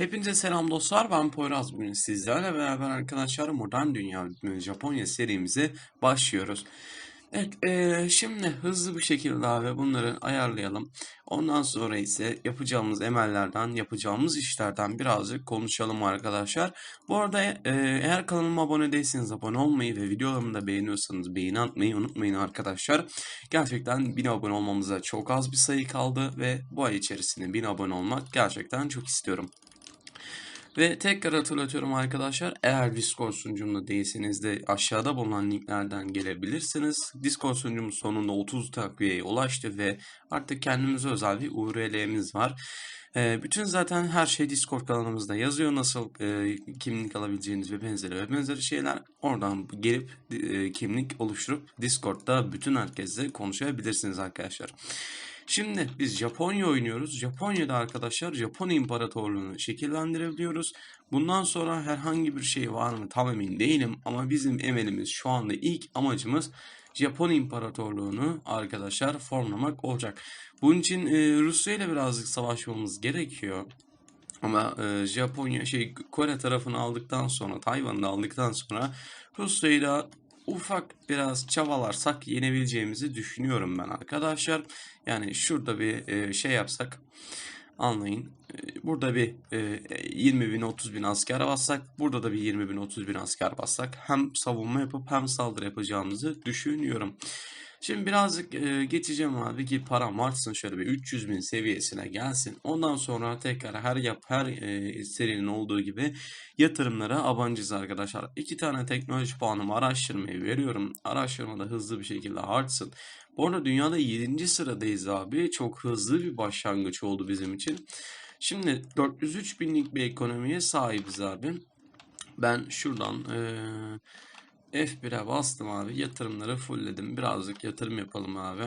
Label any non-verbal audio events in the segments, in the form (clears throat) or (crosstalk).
Hepinize selam dostlar. Ben Poyraz. Bugün sizlerle beraber arkadaşlar Modern Dünya e, Japonya serimize başlıyoruz. Evet, eee, şimdi hızlı bir şekilde abi bunları ayarlayalım. Ondan sonra ise yapacağımız emellerden, yapacağımız işlerden birazcık konuşalım arkadaşlar. Bu arada eee, eğer kanalıma abone değilseniz abone olmayı ve videolarımı da beğeniyorsanız beğeni atmayı unutmayın arkadaşlar. Gerçekten 1000 abone olmamıza çok az bir sayı kaldı ve bu ay içerisinde 1000 abone olmak gerçekten çok istiyorum. Ve tekrar hatırlatıyorum arkadaşlar. Eğer Discord sunucumda değilseniz de aşağıda bulunan linklerden gelebilirsiniz. Discord sunucumuz sonunda 30 takviyeye ulaştı ve artık kendimize özel bir URL'miz var. Ee, bütün zaten her şey Discord kanalımızda yazıyor. Nasıl e, kimlik alabileceğiniz ve benzeri ve benzeri şeyler. Oradan gelip e, kimlik oluşturup Discord'da bütün herkesle konuşabilirsiniz arkadaşlar. Şimdi biz Japonya oynuyoruz. Japonya'da arkadaşlar Japon İmparatorluğunu şekillendirebiliyoruz. Bundan sonra herhangi bir şey var mı tam emin değilim ama bizim emelimiz şu anda ilk amacımız Japon İmparatorluğunu arkadaşlar formlamak olacak. Bunun için e, Rusya ile birazcık savaşmamız gerekiyor. Ama e, Japonya şey Kore tarafını aldıktan sonra Tayvan'ı aldıktan sonra Rusya'yı da ufak biraz çabalarsak yenebileceğimizi düşünüyorum ben arkadaşlar. Yani şurada bir e, şey yapsak anlayın. E, burada bir e, 20 bin 30 bin asker bassak burada da bir 20 bin 30 bin asker bassak hem savunma yapıp hem saldırı yapacağımızı düşünüyorum. Şimdi birazcık e, geçeceğim abi ki param artsın şöyle bir 300 bin seviyesine gelsin. Ondan sonra tekrar her yap her e, serinin olduğu gibi yatırımlara abanacağız arkadaşlar. İki tane teknoloji puanımı araştırmayı veriyorum. Araştırmada hızlı bir şekilde artsın. Bu arada dünyada 7. sıradayız abi. Çok hızlı bir başlangıç oldu bizim için. Şimdi 403 binlik bir ekonomiye sahibiz abi. Ben şuradan eee F1'e bastım abi. Yatırımları fullledim. Birazcık yatırım yapalım abi.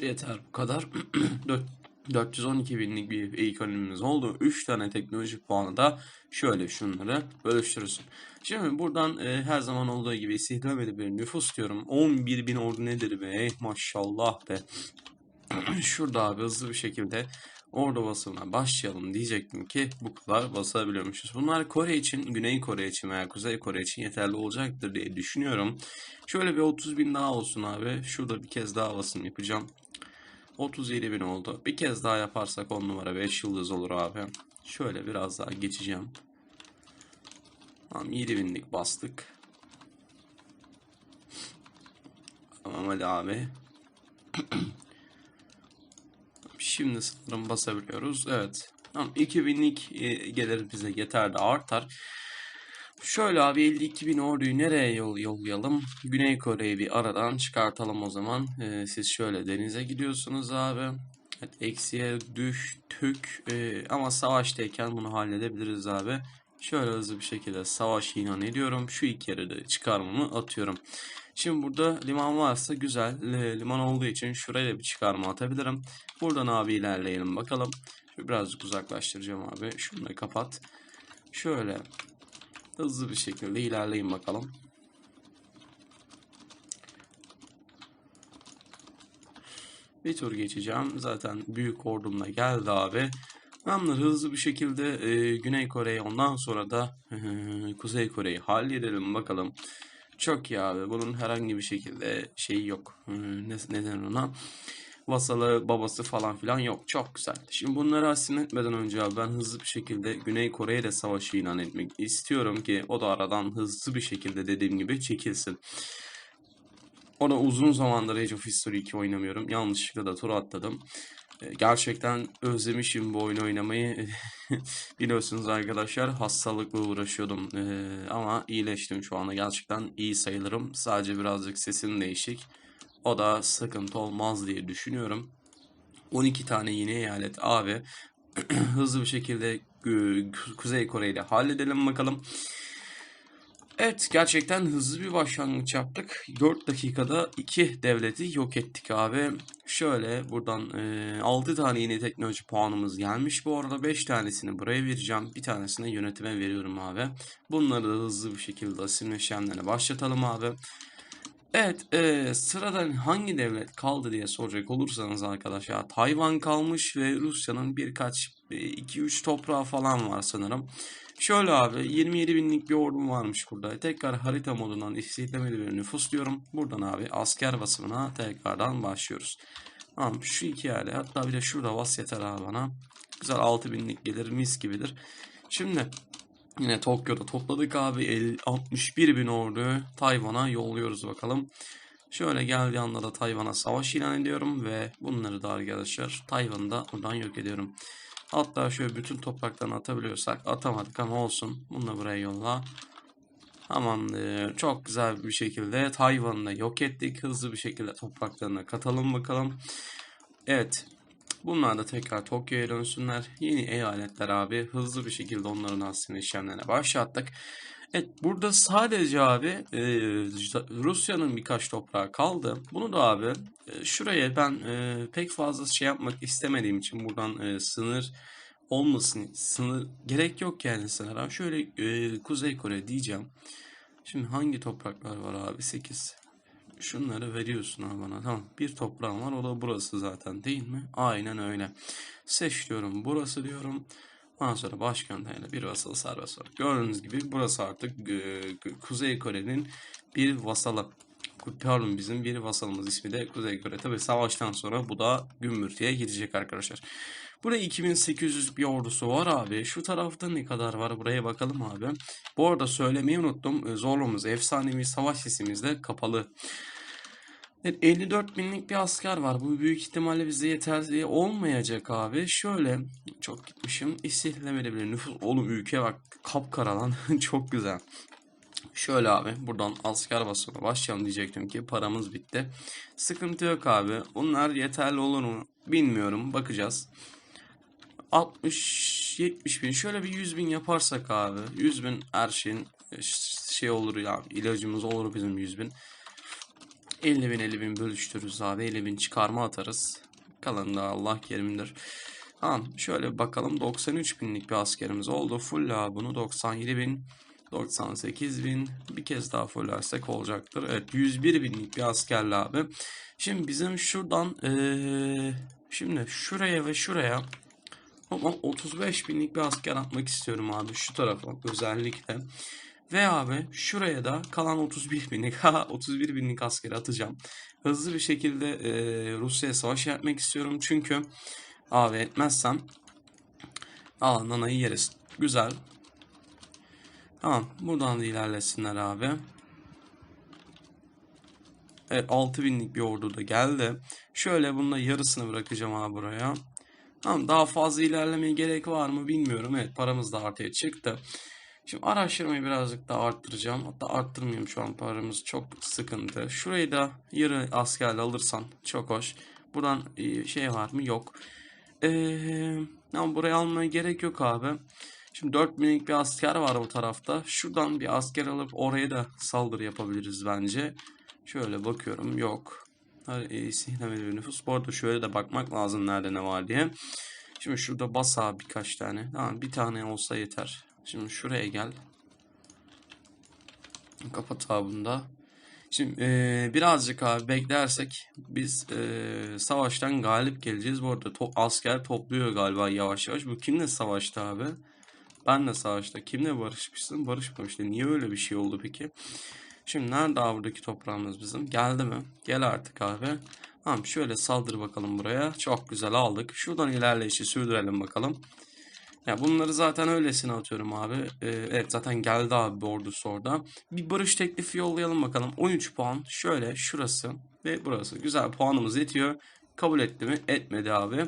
Yeter bu kadar. (clears throat) 412 binlik bir ekonomimiz oldu. 3 tane teknoloji puanı da şöyle şunları bölüştürürsün. Şimdi buradan e, her zaman olduğu gibi istihdam bir nüfus diyorum. 11 bin ordu nedir be? Maşallah be. (clears throat) Şurada abi hızlı bir şekilde ordu basımına başlayalım diyecektim ki bu kadar basabiliyormuşuz. Bunlar Kore için, Güney Kore için veya Kuzey Kore için yeterli olacaktır diye düşünüyorum. Şöyle bir 30 bin daha olsun abi. Şurada bir kez daha basım yapacağım. 37 bin oldu. Bir kez daha yaparsak 10 numara 5 yıldız olur abi. Şöyle biraz daha geçeceğim. Tamam 7 binlik bastık. Tamam hadi abi. (clears throat) Şimdi sanırım basabiliyoruz. Evet. Tamam 2000'lik e, gelir bize yeter de artar. Şöyle abi 52 bin orduyu nereye yol yollayalım? Güney Kore'yi bir aradan çıkartalım o zaman. Ee, siz şöyle denize gidiyorsunuz abi. Evet, eksiye düştük. Ee, ama savaştayken bunu halledebiliriz abi. Şöyle hızlı bir şekilde savaş ilan ediyorum. Şu ilk yarıda çıkarmamı atıyorum. Şimdi burada liman varsa güzel. Liman olduğu için şuraya bir çıkarma atabilirim. Buradan abi ilerleyelim bakalım. Şöyle birazcık uzaklaştıracağım abi. Şunu da kapat. Şöyle hızlı bir şekilde ilerleyin bakalım. Bir tur geçeceğim. Zaten büyük ordumla geldi abi. Tamamdır hızlı bir şekilde e, Güney Kore'yi ondan sonra da e, Kuzey Kore'yi halledelim bakalım. Çok iyi abi. Bunun herhangi bir şekilde şeyi yok. E, ne, neden ona? Vasalı, babası falan filan yok. Çok güzel. Şimdi bunları asim etmeden önce abi ben hızlı bir şekilde Güney Kore'ye de savaşı ilan etmek istiyorum ki o da aradan hızlı bir şekilde dediğim gibi çekilsin. Ona uzun zamandır Age of History 2 oynamıyorum. Yanlışlıkla da tur atladım. Gerçekten özlemişim bu oyunu oynamayı. (laughs) Biliyorsunuz arkadaşlar hastalıkla uğraşıyordum. Ee, ama iyileştim şu anda. Gerçekten iyi sayılırım. Sadece birazcık sesim değişik. O da sıkıntı olmaz diye düşünüyorum. 12 tane yeni eyalet abi. (clears throat) Hızlı bir şekilde Kuzey Kore ile halledelim bakalım. Evet gerçekten hızlı bir başlangıç yaptık. 4 dakikada 2 devleti yok ettik abi. Şöyle buradan e, 6 tane yeni teknoloji puanımız gelmiş. Bu arada 5 tanesini buraya vereceğim. Bir tanesini yönetime veriyorum abi. Bunları da hızlı bir şekilde asimle işlemlerine başlatalım abi. Evet, e, sıradan hangi devlet kaldı diye soracak olursanız arkadaşlar Tayvan kalmış ve Rusya'nın birkaç 2-3 toprağı falan var sanırım. Şöyle abi 27 binlik bir ordum varmış burada. Tekrar harita modundan istiklemeli bir nüfus diyorum. Buradan abi asker basımına tekrardan başlıyoruz. Tamam şu iki yerde hatta bir de şurada bas yeter abi bana. Güzel 6 binlik gelir mis gibidir. Şimdi yine Tokyo'da topladık abi 50, 61 bin ordu Tayvan'a yolluyoruz bakalım. Şöyle geldiği anda da Tayvan'a savaş ilan ediyorum ve bunları da arkadaşlar Tayvan'da buradan yok ediyorum. Hatta şöyle bütün topraklarını atabiliyorsak atamadık ama olsun. Bunu da buraya yolla. Tamamdır. Çok güzel bir şekilde Tayvan'ı da yok ettik. Hızlı bir şekilde topraklarına katalım bakalım. Evet. Bunlar da tekrar Tokyo'ya dönsünler. Yeni eyaletler abi. Hızlı bir şekilde onların aslında işlemlerine başlattık. Evet burada sadece abi e, Rusya'nın birkaç toprağı kaldı. Bunu da abi e, şuraya ben e, pek fazla şey yapmak istemediğim için buradan e, sınır olmasın. Sınır gerek yok yani sınıra. Şöyle e, Kuzey Kore diyeceğim. Şimdi hangi topraklar var abi? 8. Şunları veriyorsun abi bana. Tamam. Bir toprağım var. O da burası zaten değil mi? Aynen öyle. Seç diyorum. Burası diyorum. Ondan sonra başkentlerle bir vasal serbest var. Gördüğünüz gibi burası artık e, Kuzey Kore'nin bir vasalı. Pardon bizim bir vasalımız ismi de Kuzey Kore. Tabi savaştan sonra bu da gümbürtüye gidecek arkadaşlar. Burada 2800 bir ordusu var abi. Şu tarafta ne kadar var buraya bakalım abi. Bu arada söylemeyi unuttum. Zorluğumuz efsanevi savaş sesimizde kapalı. Evet, 54 binlik bir asker var. Bu büyük ihtimalle bize yeterli olmayacak abi. Şöyle çok gitmişim. İstihdam bile nüfus. Oğlum ülke bak kapkara lan. (laughs) çok güzel. Şöyle abi buradan asker basımına başlayalım diyecektim ki paramız bitti. Sıkıntı yok abi. Bunlar yeterli olur mu bilmiyorum. Bakacağız. 60 70 bin şöyle bir 100 bin yaparsak abi 100 bin her şeyin şey olur ya ilacımız olur bizim 100 bin 50 bin 50 bin bölüştürürüz abi. 50 bin çıkarma atarız. Kalan da Allah kerimdir. Tamam şöyle bakalım. 93 binlik bir askerimiz oldu. Full abi bunu 97 bin 98 bin. Bir kez daha fullersek olacaktır. Evet 101 binlik bir askerle abi. Şimdi bizim şuradan ee, şimdi şuraya ve şuraya ama 35 binlik bir asker atmak istiyorum abi şu tarafa özellikle. Ve abi şuraya da kalan 31 binlik, (laughs) 31 binlik askeri atacağım. Hızlı bir şekilde e, Rusya'ya savaş yapmak istiyorum. Çünkü abi etmezsem alandan ayı yeriz. Güzel. Tamam buradan da ilerlesinler abi. Evet 6000'lik bir ordu da geldi. Şöyle bunun yarısını bırakacağım abi buraya. Tamam daha fazla ilerlemeye gerek var mı bilmiyorum. Evet paramız da artıya çıktı. Şimdi araştırmayı birazcık daha arttıracağım. Hatta arttırmayayım şu an paramız çok sıkıntı. Şurayı da yarı askerle alırsan çok hoş. Buradan e, şey var mı? Yok. Ee, ama buraya almaya gerek yok abi. Şimdi 4000'lik bir asker var bu tarafta. Şuradan bir asker alıp oraya da saldırı yapabiliriz bence. Şöyle bakıyorum. Yok. İstihdam ediyor nüfus. Bu arada şöyle de bakmak lazım nerede ne var diye. Şimdi şurada bas abi birkaç tane. Tamam bir tane olsa yeter. Şimdi şuraya gel. Kapat abi bunda. Şimdi e, birazcık abi beklersek biz e, savaştan galip geleceğiz. Bu arada to asker topluyor galiba yavaş yavaş. Bu kimle savaştı abi? Ben de savaşta. Kimle barışmışsın? Barışmamıştı. Niye öyle bir şey oldu peki? Şimdi nerede abi toprağımız bizim? Geldi mi? Gel artık abi. Tamam şöyle saldır bakalım buraya. Çok güzel aldık. Şuradan ilerleyişi sürdürelim bakalım. Ya bunları zaten öylesine atıyorum abi. Ee, evet zaten geldi abi ordusu orada. Bir barış teklifi yollayalım bakalım. 13 puan. Şöyle şurası ve burası. Güzel puanımız yetiyor. Kabul etti mi? Etmedi abi.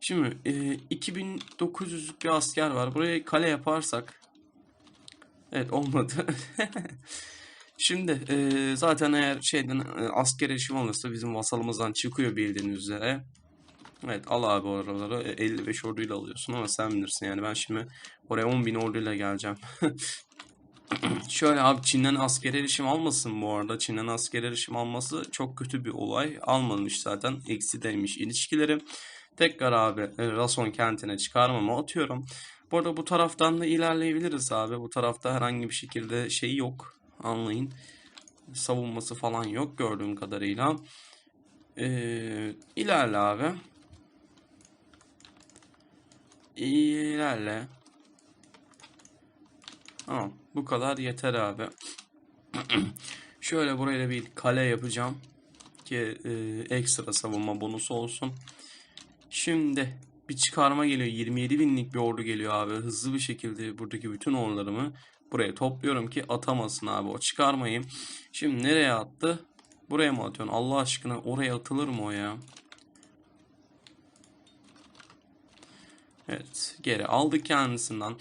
Şimdi e, 2900'lük bir asker var. Buraya kale yaparsak. Evet olmadı. (laughs) Şimdi e, zaten eğer şeyden e, asker erişim olursa bizim vasalımızdan çıkıyor bildiğiniz üzere. Evet al abi oraları 55 orduyla alıyorsun ama sen bilirsin yani ben şimdi oraya 10.000 orduyla geleceğim. (laughs) Şöyle abi Çin'den asker erişim almasın bu arada. Çin'den asker erişim alması çok kötü bir olay. Almamış zaten. Eksideymiş ilişkileri. Tekrar abi e, Rason kentine çıkarmama atıyorum. Bu arada bu taraftan da ilerleyebiliriz abi. Bu tarafta herhangi bir şekilde şey yok. Anlayın. savunması falan yok gördüğüm kadarıyla. Ee, ilerle abi. İlerle. Tamam. Bu kadar yeter abi. (clears throat) Şöyle buraya bir kale yapacağım. Ki e, ekstra savunma bonusu olsun. Şimdi bir çıkarma geliyor. 27 binlik bir ordu geliyor abi. Hızlı bir şekilde buradaki bütün ordularımı buraya topluyorum ki atamasın abi o çıkarmayı. Şimdi nereye attı? Buraya mı atıyorsun? Allah aşkına oraya atılır mı o ya? Evet, geri aldık kendisinden.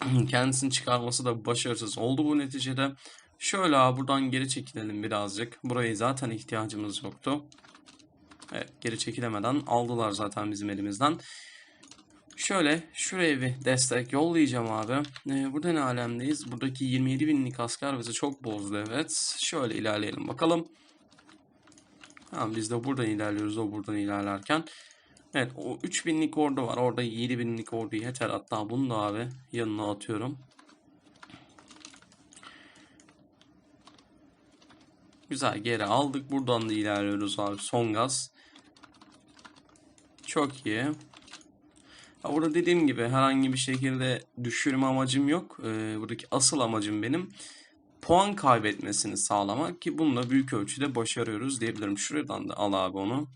(clears throat) Kendisini çıkarması da başarısız oldu bu neticede. Şöyle buradan geri çekilelim birazcık. Burayı zaten ihtiyacımız yoktu. Evet, geri çekilemeden aldılar zaten bizim elimizden. Şöyle şuraya bir destek yollayacağım abi. Ee, burada ne alemdeyiz? Buradaki 27 binlik asker bizi çok bozdu evet. Şöyle ilerleyelim bakalım. Tamam biz de buradan ilerliyoruz o buradan ilerlerken. Evet o 3000'lik ordu var. Orada 7000'lik ordu yeter. Hatta bunu da abi yanına atıyorum. Güzel geri aldık. Buradan da ilerliyoruz abi. Son gaz. Çok iyi. Ya burada dediğim gibi herhangi bir şekilde düşürme amacım yok. Ee, buradaki asıl amacım benim puan kaybetmesini sağlamak ki bunu da büyük ölçüde başarıyoruz diyebilirim. Şuradan da al abi onu.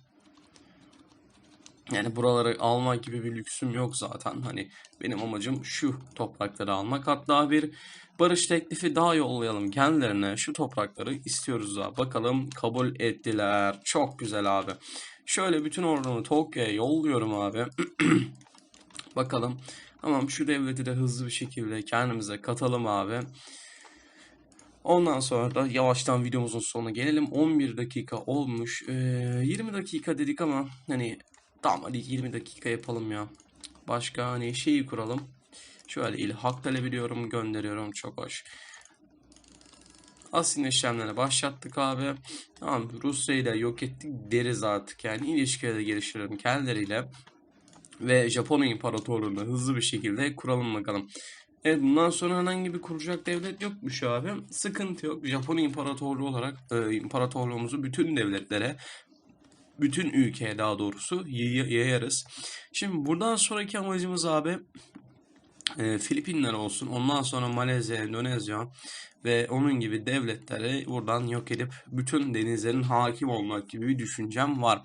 Yani buraları almak gibi bir lüksüm yok zaten. Hani benim amacım şu toprakları almak. Hatta bir barış teklifi daha yollayalım kendilerine. Şu toprakları istiyoruz abi. Bakalım kabul ettiler. Çok güzel abi. Şöyle bütün ordumu Tokyo'ya yolluyorum abi. (clears throat) Bakalım. Tamam şu devleti de hızlı bir şekilde kendimize katalım abi. Ondan sonra da yavaştan videomuzun sonuna gelelim. 11 dakika olmuş. Ee, 20 dakika dedik ama hani tamam hadi 20 dakika yapalım ya. Başka hani şeyi kuralım. Şöyle ilhak talebi diyorum gönderiyorum çok hoş. Asin işlemlerine başlattık abi. Tamam Rusya'yı da yok ettik deriz artık yani ilişkileri geliştirelim kendileriyle. Ve Japonya İmparatorluğu'nu hızlı bir şekilde kuralım bakalım. Evet bundan sonra herhangi bir kuracak devlet yokmuş abi. Sıkıntı yok. Japonya İmparatorluğu olarak e, imparatorluğumuzu bütün devletlere bütün ülkeye daha doğrusu yay- yayarız. Şimdi buradan sonraki amacımız abi e, Filipinler olsun. Ondan sonra Malezya, Endonezya ve onun gibi devletleri buradan yok edip bütün denizlerin hakim olmak gibi bir düşüncem var.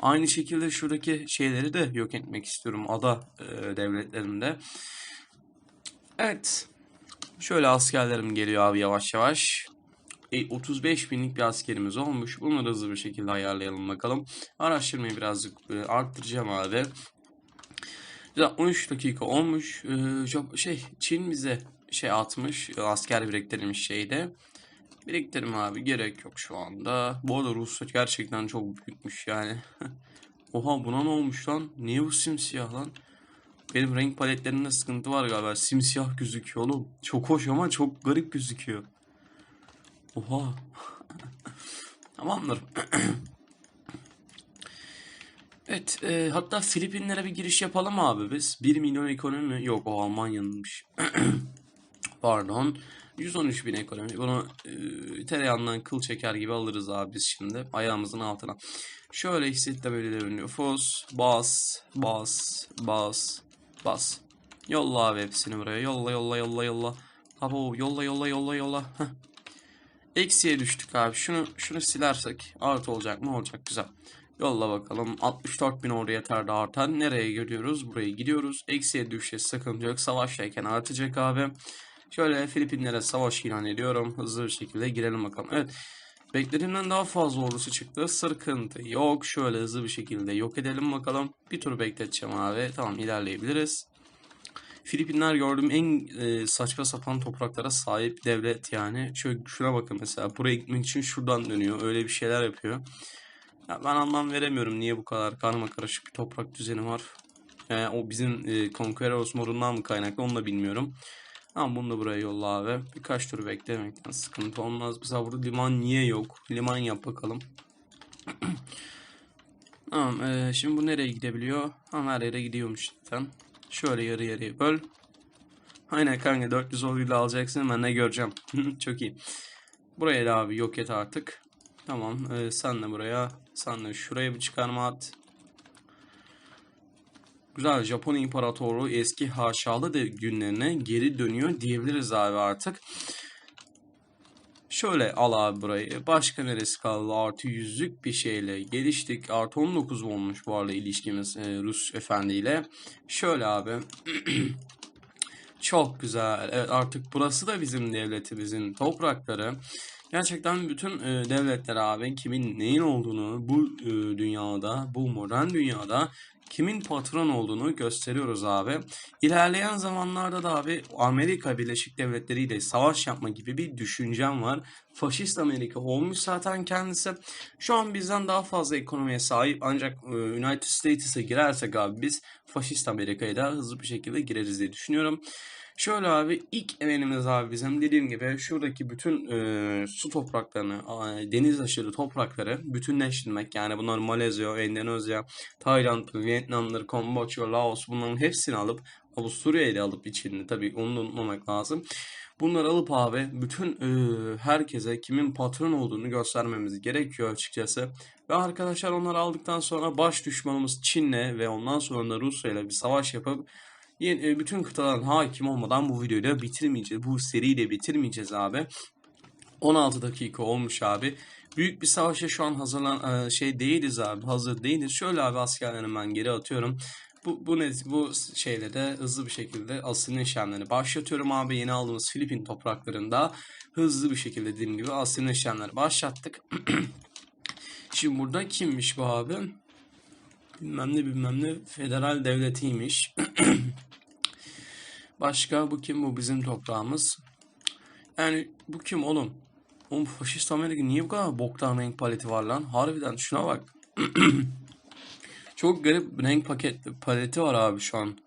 Aynı şekilde şuradaki şeyleri de yok etmek istiyorum ada e, devletlerinde. Evet. Şöyle askerlerim geliyor abi yavaş yavaş. E, 35 binlik bir askerimiz olmuş. Bunu da hızlı bir şekilde ayarlayalım bakalım. Araştırmayı birazcık e, arttıracağım abi. Güzel 13 dakika olmuş. Jap- şey Çin bize şey atmış. e, Asker biriktirmiş şeyde. Biriktirme abi gerek yok şu anda. Bu arada Rusya gerçekten çok büyükmüş yani. (laughs) Oha buna ne olmuş lan? Niye bu simsiyah lan? Benim renk paletlerinde sıkıntı var galiba. Simsiyah gözüküyor oğlum. Çok hoş ama çok garip gözüküyor. Oha. (laughs) Tamamdır. (clears throat) Evet, e, hatta Filipinlere bir giriş yapalım abi biz. 1 milyon ekonomi yok o Almanya'nınmış. (clears throat) Pardon. 113 bin ekonomi. Bunu e, tereyağından kıl çeker gibi alırız abi biz şimdi. Ayağımızın altına. Şöyle hissetle böyle de nüfus. Bas, bas, bas, bas. Yolla abi hepsini buraya. Yolla, yolla, yolla, yolla. Abo, yolla, yolla, yolla, yolla. Heh. Eksiye düştük abi. Şunu şunu silersek artı olacak mı? Olacak güzel. Yolla bakalım. 64 bin oraya yeter de artar. Nereye gidiyoruz? Buraya gidiyoruz. Eksiye düşeceğiz. Sıkıntı yok. Savaştayken artacak abi. Şöyle Filipinlere savaş ilan ediyorum. Hızlı bir şekilde girelim bakalım. Evet. Beklediğimden daha fazla ordusu çıktı. Sıkıntı yok. Şöyle hızlı bir şekilde yok edelim bakalım. Bir tur bekleteceğim abi. Tamam ilerleyebiliriz. Filipinler gördüğüm en e, saçma sapan topraklara sahip devlet yani. Şöyle şuna bakın mesela. Buraya gitmek için şuradan dönüyor. Öyle bir şeyler yapıyor. Ya ben anlam veremiyorum niye bu kadar karma karışık bir toprak düzeni var. Yani o bizim e, Conquerors modundan mı kaynaklı onu da bilmiyorum. Ama bunu da buraya yolla abi. Birkaç tur beklemekten sıkıntı olmaz. Mesela burada liman niye yok? Liman yap bakalım. (clears throat) Tamam e, şimdi bu nereye gidebiliyor? Ama her yere gidiyormuş zaten. Şöyle yarı yarıya böl. Aynen kanka 400 oyuyla alacaksın ben ne göreceğim. (laughs) Çok iyi. Buraya da abi yok et artık. Tamam. Ee, sen de buraya. Sen de şuraya bir çıkarma at. Güzel. Japon İmparatorluğu eski haşalı de günlerine geri dönüyor diyebiliriz abi artık. Şöyle al abi burayı. Başka neresi kaldı? Artı yüzlük bir şeyle geliştik. Artı 19 olmuş bu arada ilişkimiz e, Rus efendiyle. Şöyle abi. (clears throat) Çok güzel. Evet artık burası da bizim devletimizin toprakları. Gerçekten bütün e, devletler abi kimin neyin olduğunu bu e, dünyada, bu modern dünyada kimin patron olduğunu gösteriyoruz abi. İlerleyen zamanlarda da abi Amerika Birleşik Devletleri ile savaş yapma gibi bir düşüncem var. Faşist Amerika olmuş zaten kendisi. Şu an bizden daha fazla ekonomiye sahip ancak e, United States'e girersek abi biz faşist Amerika'ya da hızlı bir şekilde gireriz diye düşünüyorum. Şöyle abi ilk emelimiz abi bizim dediğim gibi şuradaki bütün e, su topraklarını, a, deniz aşırı toprakları bütünleştirmek. Yani bunlar Malezya, Endonezya, Tayland, Vietnam'dır, Kamboçya, Laos bunların hepsini alıp Avusturya'yı da alıp içinde tabii onu unutmamak lazım. Bunları alıp abi bütün e, herkese kimin patron olduğunu göstermemiz gerekiyor açıkçası. Ve arkadaşlar onları aldıktan sonra baş düşmanımız Çin'le ve ondan sonra da Rusya'yla bir savaş yapıp e, bütün kıtaların hakim olmadan bu videoyu da bitirmeyeceğiz. Bu seriyi de bitirmeyeceğiz abi. 16 dakika olmuş abi. Büyük bir savaşa şu an hazırlan e, şey değiliz abi. Hazır değiliz. Şöyle abi askerlerimi ben geri atıyorum. Bu, bu ne bu şeyle de hızlı bir şekilde asilin işlemlerini başlatıyorum abi. Yeni aldığımız Filipin topraklarında hızlı bir şekilde dediğim gibi asilin işlemleri başlattık. (clears throat) Şimdi burada kimmiş bu abi? Bilmem ne bilmem ne federal devletiymiş. (clears throat) Başka bu kim? Bu bizim toprağımız. Yani bu kim oğlum? Oğlum faşist Amerika niye bu kadar boktan renk paleti var lan? Harbiden şuna bak. (clears throat) Çok garip renk paket paleti var abi şu an.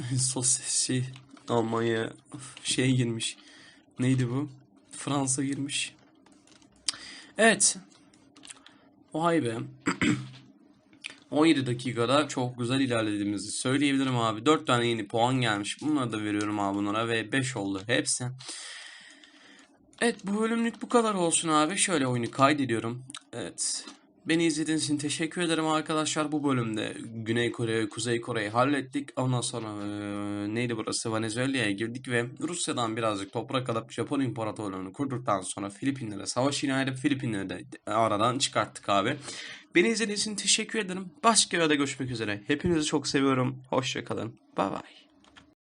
(laughs) Sos şey Almanya şey girmiş. Neydi bu? Fransa girmiş. Evet. Vay be. (clears throat) 17 dakikada çok güzel ilerlediğimizi söyleyebilirim abi. 4 tane yeni puan gelmiş. Bunları da veriyorum abi bunlara ve 5 oldu hepsi. Evet bu bölümlük bu kadar olsun abi. Şöyle oyunu kaydediyorum. Evet. Beni izlediğiniz için teşekkür ederim arkadaşlar. Bu bölümde Güney Kore, Kuzey Kore'yi hallettik. Ondan sonra e, neydi burası? Venezuela'ya girdik ve Rusya'dan birazcık toprak alıp Japon İmparatorluğunu kurduktan sonra Filipinlere savaş ilan edip Filipinleri de aradan çıkarttık abi. Beni izlediğiniz için teşekkür ederim. Başka videoda görüşmek üzere. Hepinizi çok seviyorum. Hoşçakalın. Bay bay.